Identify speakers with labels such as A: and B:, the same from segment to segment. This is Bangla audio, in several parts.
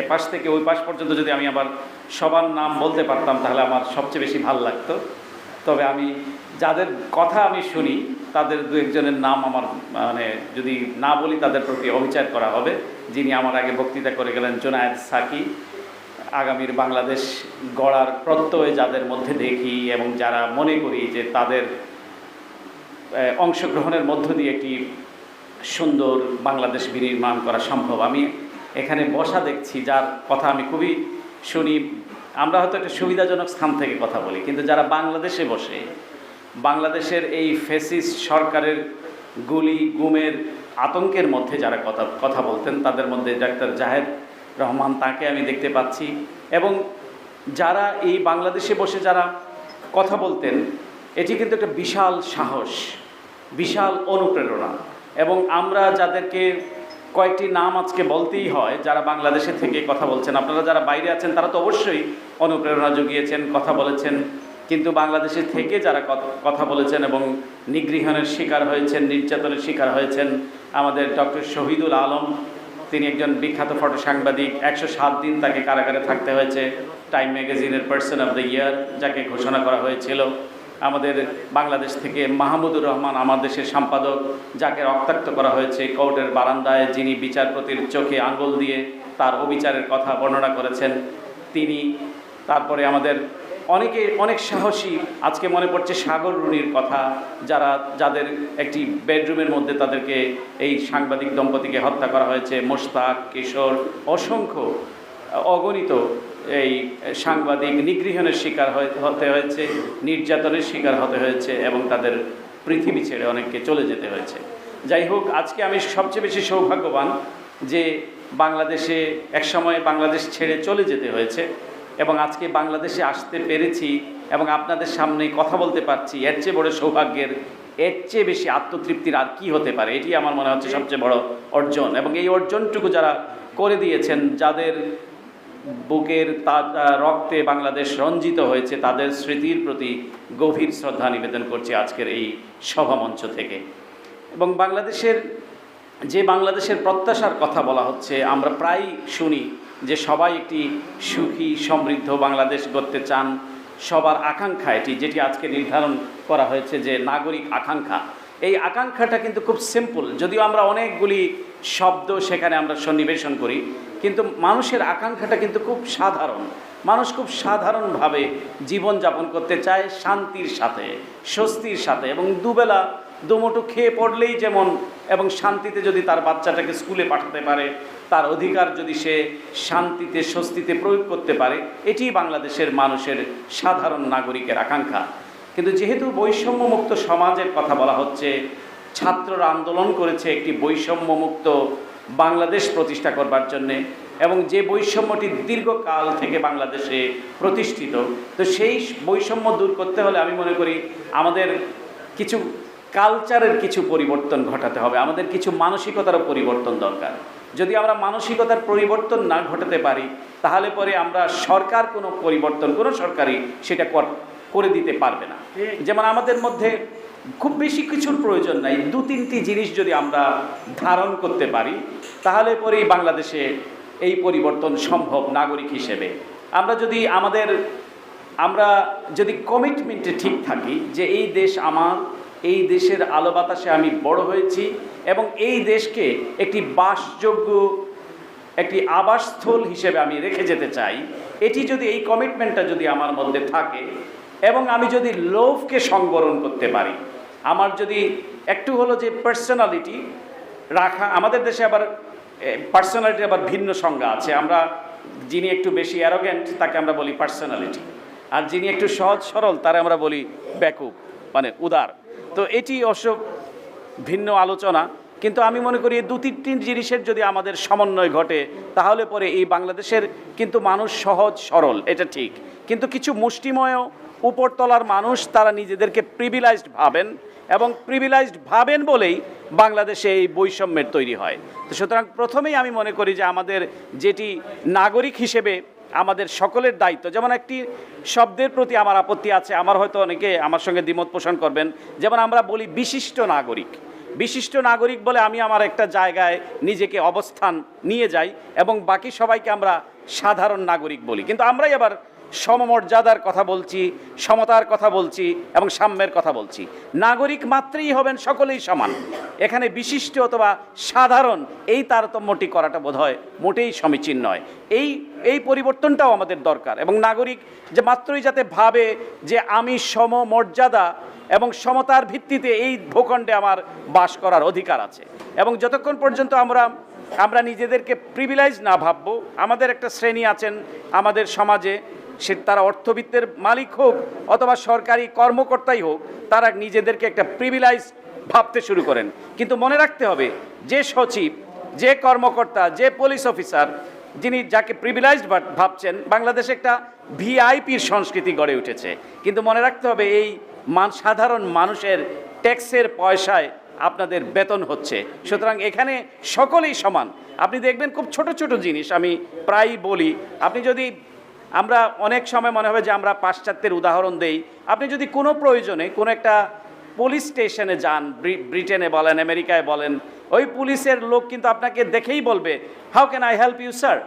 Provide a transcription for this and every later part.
A: এ পাশ থেকে ওই পাশ পর্যন্ত যদি আমি আবার সবার নাম বলতে পারতাম, তাহলে আমার সবচেয়ে বেশি ভালো লাগতো। তবে আমি যাদের কথা আমি শুনি, তাদের দু একজনের নাম আমার মানে যদি না বলি, তাদের প্রতি অবিচার করা হবে। যিনি আমার আগে বক্তৃতা করে গেলেন, জোনায়েদ সাকি, আগামীর বাংলাদেশ গড়ার প্রত্যয় যাদের মধ্যে দেখি এবং যারা মনে করি যে তাদের অংশগ্রহণের মধ্য দিয়ে একটি সুন্দর বাংলাদেশ বিনির্মাণ করা সম্ভব। আমি এখানে বসা দেখছি, যার কথা আমি খুবই শুনি। আমরা হয়তো একটা সুবিধাজনক স্থান থেকে কথা বলি, কিন্তু যারা বাংলাদেশে বসে, বাংলাদেশের এই ফেসিস সরকারের গুলি, গুমের আতঙ্কের মধ্যে যারা কথা কথা বলতেন, তাদের মধ্যে ডাক্তার জাহেদ রহমান তাকে আমি দেখতে পাচ্ছি। এবং যারা এই বাংলাদেশে বসে যারা কথা বলতেন, এটি কিন্তু একটা বিশাল সাহস, বিশাল অনুপ্রেরণা। এবং আমরা যাদেরকে কয়েকটি নাম আজকে বলতেই হয়, যারা বাংলাদেশে থেকে কথা বলছেন। আপনারা যারা বাইরে আছেন, তারা তো অবশ্যই অনুপ্রেরণা জুগিয়েছেন, কথা বলেছেন। কিন্তু বাংলাদেশে থেকে যারা কথা বলেছেন এবং নিগৃহণের শিকার হয়েছেন, নির্যাতনের শিকার হয়েছেন, আমাদের ডক্টর শহীদুল আলম, তিনি একজন বিখ্যাত ফটো সাংবাদিক, একশো সাত দিন তাকে কারাগারে থাকতে হয়েছে, টাইম ম্যাগাজিনের পার্সন অফ দ্য ইয়ার, যাকে ঘোষণা করা হয়েছিল। আমাদের বাংলাদেশ থেকে মাহমুদুর রহমান, আমার দেশের সম্পাদক, যাকে রক্তাক্ত করা হয়েছে কোর্টের বারান্দায়, যিনি বিচারপতির চোখে আঙ্গুল দিয়ে তার অবিচারের কথা বর্ণনা করেছেন। তিনি তারপরে আমাদের অনেকে, অনেক সাহসী, আজকে মনে পড়ছে সাগর রুনির কথা, যারা, যাদের একটি বেডরুমের মধ্যে তাদেরকে এই সাংবাদিক দম্পতিকে হত্যা করা হয়েছে। মোশতাক, কিশোর, অসংখ্য, অগণিত এই সাংবাদিক নিগৃহণের শিকার হতে হয়েছে, নির্যাতনের শিকার হতে হয়েছে এবং তাদের পৃথিবী ছেড়ে অনেককে চলে যেতে হয়েছে। যাই হোক, আজকে আমি সবচেয়ে বেশি সৌভাগ্যবান যে বাংলাদেশে একসময় বাংলাদেশ ছেড়ে চলে যেতে হয়েছে এবং আজকে বাংলাদেশে আসতে পেরেছি এবং আপনাদের সামনে কথা বলতে পারছি। এর চেয়ে বড় সৌভাগ্যের, এর চেয়ে বেশি আত্মতৃপ্তির আর কি হতে পারে, এটি আমার মনে হচ্ছে সবচেয়ে বড় অর্জন। এবং এই অর্জনটুকু যারা করে দিয়েছেন, যাদের বুকের রক্তে বাংলাদেশ রঞ্জিত হয়েছে, তাদের স্মৃতির প্রতি গভীর শ্রদ্ধা নিবেদন করছি আজকের এই সভামঞ্চ থেকে। এবং বাংলাদেশের, যে বাংলাদেশের প্রত্যাশার কথা বলা হচ্ছে, আমরা প্রায় শুনি যে সবাই একটি সুখী, সমৃদ্ধ বাংলাদেশ গড়তে চান। সবার আকাঙ্ক্ষা এটি, যেটি আজকে নির্ধারণ করা হয়েছে যে নাগরিক আকাঙ্ক্ষা। এই আকাঙ্ক্ষাটা কিন্তু খুব সিম্পল যদিও আমরা অনেকগুলি শব্দ সেখানে আমরা সন্নিবেশন করি। কিন্তু মানুষের আকাঙ্ক্ষাটা কিন্তু খুব সাধারণ। মানুষ খুব সাধারণভাবে জীবনযাপন করতে চায় শান্তির সাথে, স্বস্তির সাথে এবং দুবেলা দুমুঠো খেয়ে পড়লেই যেমন এবং শান্তিতে যদি তার বাচ্চাটাকে স্কুলে পাঠাতে পারে, তার অধিকার যদি সে শান্তিতে, স্বস্তিতে প্রয়োগ করতে পারে, এটি বাংলাদেশের মানুষের সাধারণ নাগরিকের আকাঙ্ক্ষা। কিন্তু যেহেতু বৈষম্যমুক্ত সমাজের কথা বলা হচ্ছে, ছাত্ররা আন্দোলন করেছে একটি বৈষম্যমুক্ত বাংলাদেশ প্রতিষ্ঠা করবার জন্যে এবং যে বৈষম্যটি দীর্ঘকাল থেকে বাংলাদেশে প্রতিষ্ঠিত তো সেই বৈষম্য দূর করতে হলে আমি মনে করি আমাদের কিছু কালচারের কিছু পরিবর্তন ঘটাতে হবে আমাদের কিছু মানসিকতারও পরিবর্তন দরকার। যদি আমরা মানসিকতার পরিবর্তন না ঘটাতে পারি তাহলে পরে আমরা সরকার কোনো পরিবর্তন কোনো সরকারই সেটা কর- করে দিতে পারবে না। যেমন আমাদের মধ্যে খুব বেশি কিছুর প্রয়োজন নাই। দু, তিনটি জিনিস যদি আমরা ধারণ করতে পারি, তাহলে পরেই বাংলাদেশে এই পরিবর্তন সম্ভব নাগরিক হিসেবে। আমরা যদি আমাদের, আমরা যদি কমিটমেন্টে ঠিক থাকি যে এই দেশ আমার, এই দেশের আলো বাতাসে আমি বড় হয়েছি এবং এই দেশকে একটি বাসযোগ্য, একটি আবাসস্থল হিসেবে আমি রেখে যেতে চাই, এটি যদি এই কমিটমেন্টটা যদি আমার মধ্যে থাকে এবং আমি যদি লোভকে সংবরণ করতে পারি আমার যদি একটু হলো যে পার্সোনালিটি রাখা, আমাদের দেশে আবার পার্সোনালিটি আবার ভিন্ন সংজ্ঞা আছে। আমরা যিনি একটু বেশি অ্যারোগেন্ট তাকে আমরা বলি পার্সোনালিটি আর যিনি একটু সহজ সরল, তারে আমরা বলি ব্যাকুব মানে উদার। তো এটি অবশ্য ভিন্ন আলোচনা, কিন্তু আমি মনে করি দু তিনটি জিনিসের যদি আমাদের সমন্বয় ঘটে, তাহলে পরে এই বাংলাদেশের কিন্তু মানুষ সহজ সরল, এটা ঠিক। কিন্তু কিছু মুষ্টিময় উপরতলার মানুষ তারা নিজেদেরকে প্রিভিলাইজড ভাবেন এবং প্রিভিলাইজড ভাবেন বলেই বাংলাদেশে এই বৈষম্যের তৈরি হয়। তো সুতরাং প্রথমেই আমি মনে করি যে আমাদের যেটি নাগরিক হিসেবে আমাদের সকলের দায়িত্ব, যেমন একটি শব্দের প্রতি আমার আপত্তি আছে, আমার হয়তো অনেকে আমার সঙ্গে দ্বিমত পোষণ করবেন, যেমন আমরা বলি বিশিষ্ট নাগরিক। বিশিষ্ট নাগরিক বলে আমি আমার একটা জায়গায় নিজেকে অবস্থান নিয়ে যাই এবং বাকি সবাইকে আমরা সাধারণ নাগরিক বলি। কিন্তু আমরাই আবার সমমর্যাদার কথা বলছি, সমতার কথা বলছি এবং সাম্যের কথা বলছি। নাগরিক মাত্রেই হবেন সকলেই সমান। এখানে বিশিষ্ট অথবা সাধারণ এই তারতম্যটি করাটা বোধহয় মোটেই সমীচীন নয়। এই এই পরিবর্তনটাও আমাদের দরকার এবং নাগরিক যে মাত্রই যাতে ভাবে যে আমি সমমর্যাদা এবং সমতার ভিত্তিতে এই ভূখণ্ডে আমার বাস করার অধিকার আছে এবং যতক্ষণ পর্যন্ত আমরা আমরা নিজেদেরকে প্রিভিলাইজ না ভাববো, আমাদের একটা শ্রেণি আছেন আমাদের সমাজে সে তারা অর্থবিত্তের মালিক হোক অথবা সরকারি কর্মকর্তাই হোক, তারা নিজেদেরকে একটা প্রিভিলাইজ ভাবতে শুরু করেন। কিন্তু মনে রাখতে হবে, যে সচিব, যে কর্মকর্তা, যে পুলিশ অফিসার যিনি যাকে প্রিভিলাইজড ভাবছেন, বাংলাদেশে একটা ভিআইপির সংস্কৃতি গড়ে উঠেছে। কিন্তু মনে রাখতে হবে, এই মান, সাধারণ মানুষের ট্যাক্সের পয়সায় আপনাদের বেতন হচ্ছে। সুতরাং এখানে সকলেই সমান। আপনি দেখবেন খুব ছোট ছোট জিনিস, আমি প্রায়ই বলি, আপনি যদি আমরা অনেক সময় মনে হবে যে আমরা পাশ্চাত্যের উদাহরণ দেই। আপনি যদি কোনো প্রয়োজনে কোনো একটা পুলিশ স্টেশনে যান ব্রিটেনে বলেন, আমেরিকায় বলেন, ওই পুলিশের লোক কিন্তু আপনাকে দেখেই বলবে how can I help you sir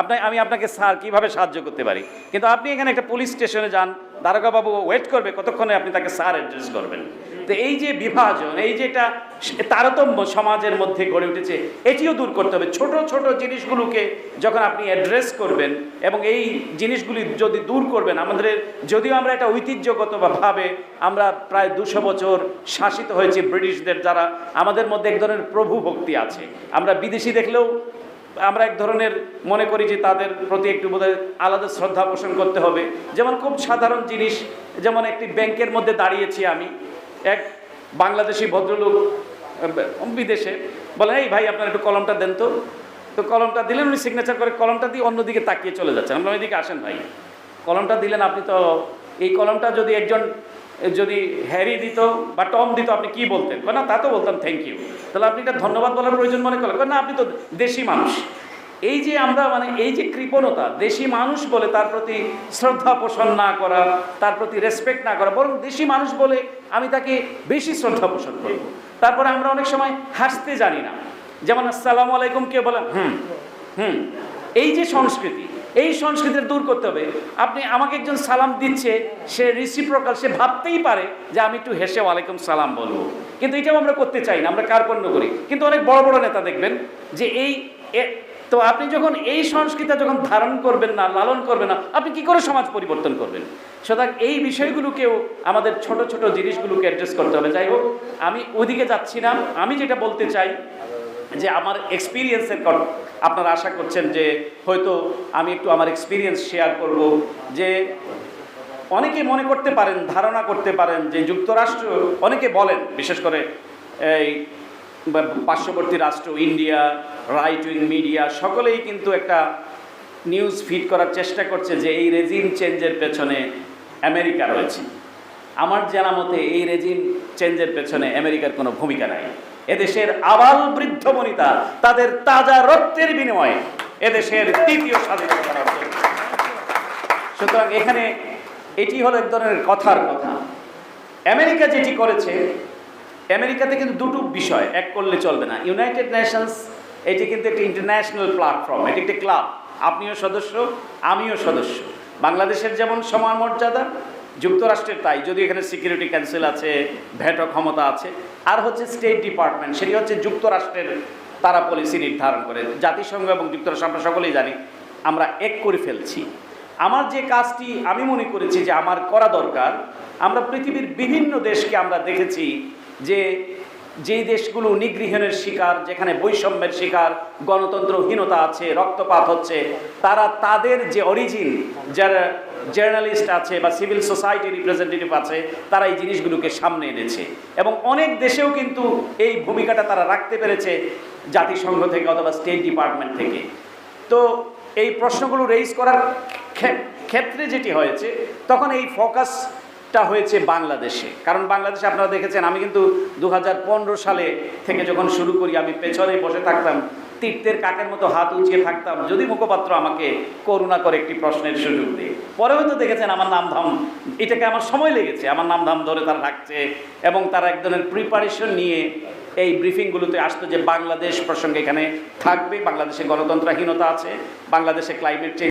A: আপনার আমি আপনাকে স্যার কীভাবে সাহায্য করতে পারি? কিন্তু আপনি এখানে একটা পুলিশ স্টেশনে যান, দারোগাবাবু ওয়েট করবে, কতক্ষণে আপনি তাকে স্যার অ্যাড্রেস করবেন? তো এই যে বিভাজন, এই যে এটা তারতম্য সমাজের মধ্যে গড়ে উঠেছে, এটিও দূর করতে হবে। ছোট ছোট জিনিসগুলোকে যখন আপনি অ্যাড্রেস করবেন এবং এই জিনিসগুলি যদি দূর করবেন, আমাদের যদিও আমরা এটা ঐতিহ্যগতভাবে আমরা প্রায় দুশো বছর শাসিত হয়েছি ব্রিটিশদের দ্বারা, আমাদের মধ্যে এক ধরনের প্রভু ভক্তি আছে। আমরা বিদেশি দেখলেও আমরা এক ধরনের মনে করি যে তাদের প্রতি একটু বোধহয় আলাদা শ্রদ্ধা পোষণ করতে হবে। যেমন খুব সাধারণ জিনিস, যেমন একটি ব্যাংকের মধ্যে দাঁড়িয়েছি আমি। এক বাংলাদেশি ভদ্রলোক বিদেশে বলে, এই ভাই, আপনার একটু কলমটা দেন তো। তো কলমটা দিলেন, উনি সিগনেচার করে কলমটা দিয়ে অন্যদিকে তাকিয়ে চলে যাচ্ছেন। আমরা ওইদিকে আসেন ভাই। কলমটা দিলেন, আপনি তো এই কলমটা যদি একজন যদি হ্যারি দিত বা টম দিত, আপনি কি বলতেন? না, তা তো বলতাম থ্যাংক ইউ তাহলে আপনি এটা ধন্যবাদ বলার প্রয়োজন মনে করেন না, আপনি তো দেশি মানুষ। এই যে আমরা মানে এই যে কৃপণতা, দেশি মানুষ বলে তার প্রতি শ্রদ্ধা পোষণ না করা, তার প্রতি রেসপেক্ট না করা, বরং দেশি মানুষ বলে আমি তাকে বেশি শ্রদ্ধা পোষণ করব। তারপরে আমরা অনেক সময় হাসতে জানি না। যেমন, আসসালামু আলাইকুম কে বলেন, হুম হুম। এই যে সংস্কৃতি, এই সংস্কৃতি দূর করতে হবে। আপনি আমাকে একজন সালাম দিচ্ছে, সে রিসিপ্রকাল সে ভাবতেই পারে যে আমি একটু হেসে ওয়ালাইকুম সালাম বলব। কিন্তু এটাও আমরা করতে চাই না, আমরা কার্পণ্য করি। কিন্তু অনেক বড় বড় নেতা দেখবেন যে এই তো আপনি যখন এই সংস্কৃতি যখন ধারণ করবেন না, লালন করবেন না, আপনি কি করে সমাজ পরিবর্তন করবেন? সুতরাং এই বিষয়গুলোকেও আমাদের ছোট ছোট জিনিসগুলোকে অ্যাড্রেস করতে হবে। যাই হোক, আমি ওদিকে যাচ্ছি না, আমি যেটা বলতে চাই যে আমার এক্সপিরিয়েন্সের আপনারা আশা করছেন যে হয়তো আমি একটু আমার এক্সপিরিয়েন্স শেয়ার করব, যে অনেকে মনে করতে পারেন, ধারণা করতে পারেন যে যুক্তরাষ্ট্র, অনেকে বলেন, বিশেষ করে এই পার্শ্ববর্তী রাষ্ট্র ইন্ডিয়া রাইট উইং মিডিয়া সকলেই কিন্তু একটা নিউজ ফিড করার চেষ্টা করছে যে এই রেজিম চেঞ্জের পেছনে আমেরিকা রয়েছে। আমার জানা মতে এই রেজিম চেঞ্জের পেছনে আমেরিকার কোনো ভূমিকা নাই। এদেশের আবাল বৃদ্ধ বনিতা, তাদের তাজা রক্তের বিনিময়ে এদেশের তৃতীয় স্বাধীনতা সুতরাং এখানে এটি হলো এক ধরনের কথার কথা। আমেরিকা যেটি করেছে, আমেরিকাতে কিন্তু দুটো বিষয়, এক করলে চলবে না। ইউনাইটেড নেশনস, এটি কিন্তু একটি ইন্টারন্যাশনাল প্ল্যাটফর্ম, এটি একটি ক্লাব। আপনিও সদস্য, আমিও সদস্য। বাংলাদেশের যেমন সমান মর্যাদা যুক্তরাষ্ট্রের তাই যদি এখানে সিকিউরিটি কাউন্সিল আছে ভেটো ক্ষমতা আছে, আর হচ্ছে স্টেট ডিপার্টমেন্ট সেটি হচ্ছে যুক্তরাষ্ট্রের তারা পলিসি নির্ধারণ করে। জাতিসংঘ এবং যুক্তরাষ্ট্র আমরা সকলেই জানি, আমরা এক করে ফেলছি। আমার যে কাজটি আমি মনে করেছি যে আমার করা দরকার, আমরা পৃথিবীর বিভিন্ন দেশকে আমরা দেখেছি যে যেই দেশগুলো নিগৃহণের শিকার, যেখানে বৈষম্যের শিকার, গণতন্ত্রহীনতা আছে, রক্তপাত হচ্ছে, তারা তাদের যে অরিজিন যারা জার্নালিস্ট আছে বা সিভিল সোসাইটি রিপ্রেজেন্টেটিভ আছে, তারা এই জিনিসগুলোকে সামনে এনেছে। এবং অনেক দেশেও কিন্তু এই ভূমিকাটা তারা রাখতে পেরেছে জাতিসংঘ থেকে অথবা স্টেট ডিপার্টমেন্ট থেকে। তো এই প্রশ্নগুলো রেইজ করার ক্ষে- ক্ষেত্রে যেটি হয়েছে, তখন এই ফোকাসটা হয়েছে বাংলাদেশে। কারণ বাংলাদেশে আপনারা দেখেছেন, আমি কিন্তু দু হাজার পনেরো সালে থেকে যখন শুরু করি, আমি পেছনে বসে থাকতাম তীর্থের কাকের মতো হাত উঁচিয়ে থাকতাম। যদি মুখপাত্র আমাকে করুণা করে একটি প্রশ্নের সুযোগ দিয়ে। পরে হয়তো দেখেছেন আমার নাম ধাম, এটাকে আমার সময় লেগেছে। আমার নাম ধাম ধরে তারা রাখছে এবং তারা একজনের প্রিপারেশন নিয়ে এই ব্রিফিংগুলোতে আসতো যে বাংলাদেশ প্রসঙ্গে এখানে থাকবে। বাংলাদেশে গণতন্ত্রহীনতা আছে, বাংলাদেশে ক্লাইমেট চেঞ্জ